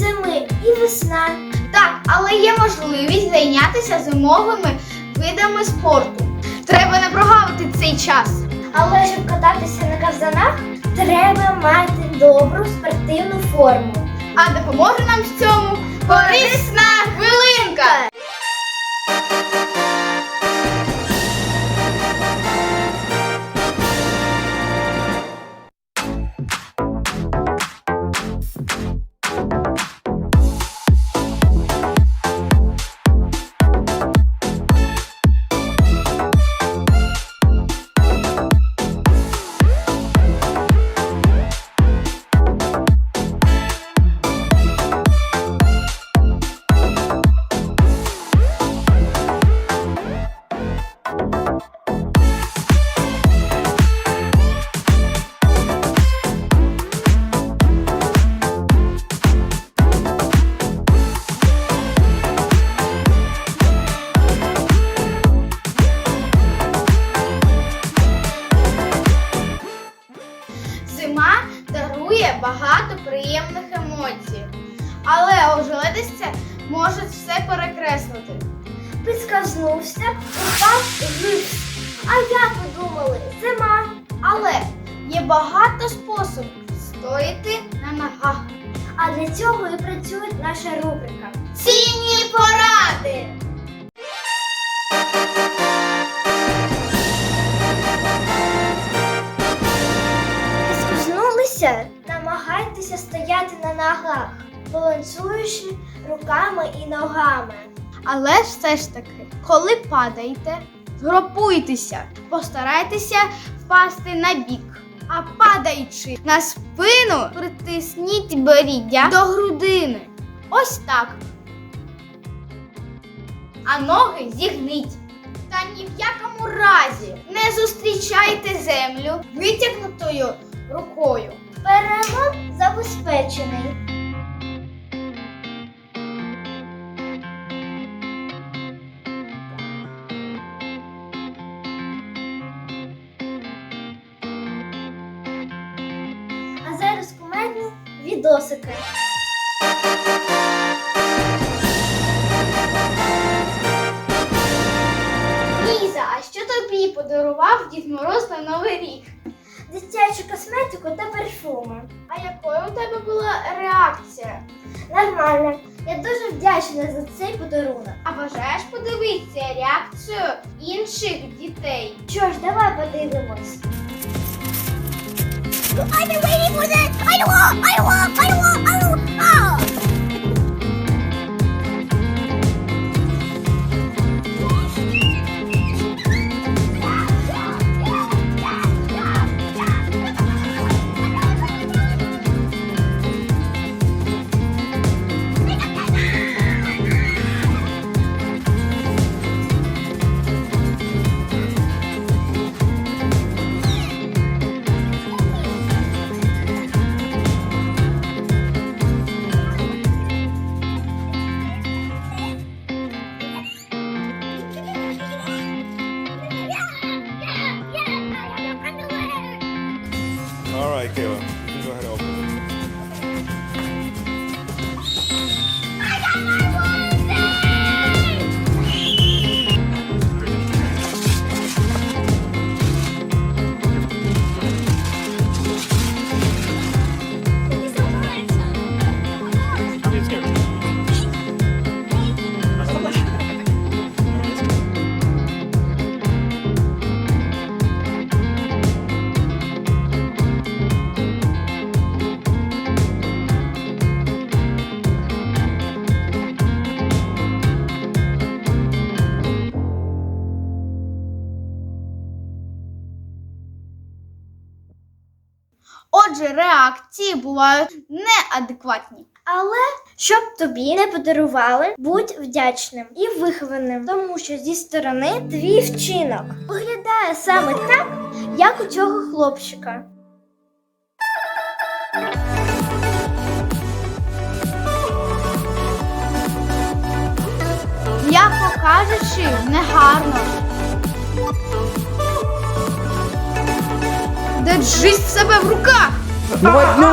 зими і весна. Так, але є можливість зайнятися зимовими видами спорту. Треба не прогавити цей час. Але щоб кататися на казанах, треба мати добру спортивну форму. А допоможе нам в цьому корисна хвилинка. Але ожеледиця може все перекреслити. Підсказнувся, упав і гипс. А як ви думали? Зима. Але є багато способів стояти на ногах. А для цього і працює наша рубрика. Цінні поради! Намагайтеся стояти на ногах, балансуючи руками і ногами. Але все ж таки, коли падаєте, згрупуйтеся, постарайтеся впасти на бік. А падаючи на спину, притисніть боріддя до грудини. Ось так. А ноги зігніть. Та ні в якому разі не зустрічайте землю витягнутою рукою. Перелом забезпечений. Відосики. Ліза, а що тобі подарував Дід Мороз на Новий рік? Дитячу косметику та парфуми. А якою у тебе була реакція? Нормально. Я дуже вдячна за цей подарунок. А бажаєш подивитися реакцію інших дітей? Що ж, давай подивимось. I've been waiting for this! I don't want! I don't want! I don't want! I don't want! Go ahead open Отже, реакції бувають неадекватні. Але щоб тобі не подарували, будь вдячним і вихованим, тому що зі сторони твій вчинок виглядає саме так, як у цього хлопчика. М'яко кажучи, негарно. Держись себе в руках! Ну, вот, ну,